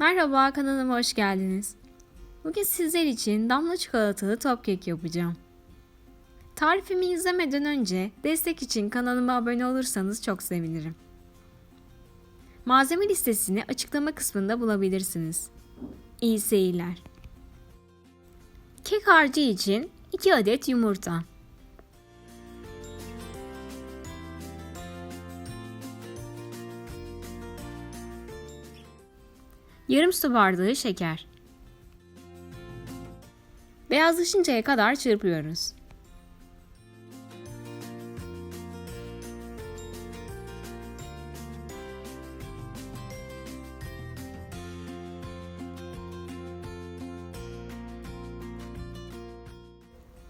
Merhaba kanalıma hoş geldiniz. Bugün sizler için damla çikolatalı top kek yapacağım. Tarifimi izlemeden önce destek için kanalıma abone olursanız çok sevinirim. Malzeme listesini açıklama kısmında bulabilirsiniz. İyi seyirler. Kek harcı için 2 adet yumurta. Yarım su bardağı şeker. Beyazlaşıncaya kadar çırpıyoruz.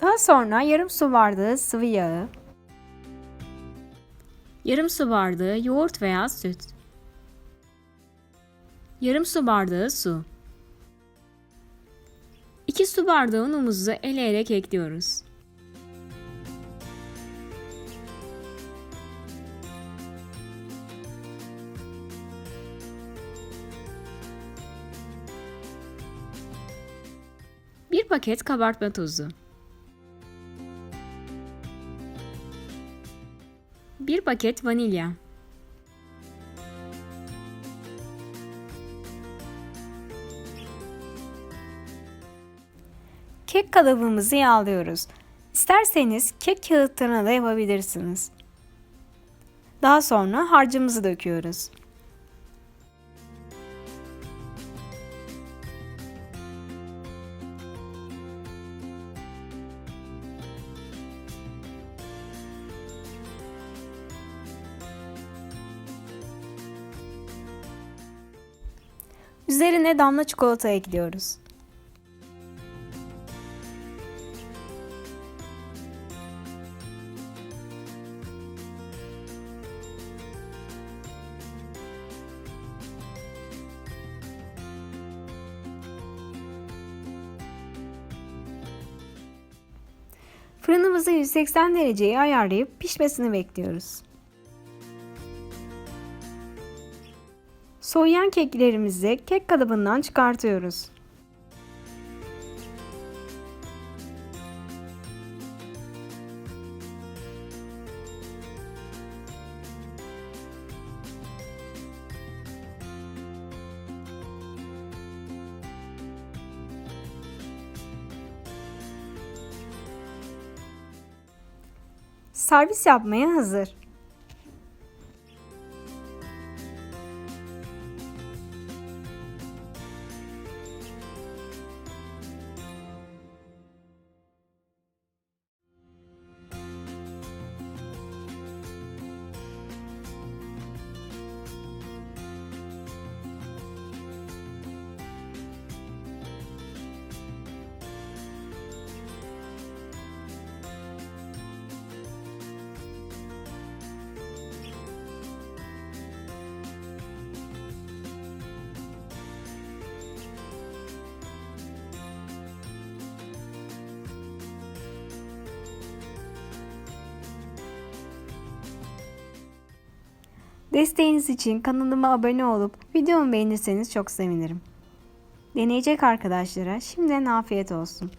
Daha sonra yarım su bardağı sıvı yağı, yarım su bardağı yoğurt veya süt, yarım su bardağı su, 2 su bardağı unumuzu eleyerek ekliyoruz. Bir paket kabartma tozu. Bir paket vanilya. Kek kalıbımızı yağlıyoruz. İsterseniz kek kağıtlarına da yapabilirsiniz. Daha sonra harcımızı döküyoruz. Üzerine damla çikolata ekliyoruz. Fırınımızı 180 dereceye ayarlayıp pişmesini bekliyoruz. Soğuyan keklerimizi kek kalıbından çıkartıyoruz. Servis yapmaya hazır. Desteğiniz için kanalıma abone olup videomu beğenirseniz çok sevinirim. Deneyecek arkadaşlara şimdiden afiyet olsun.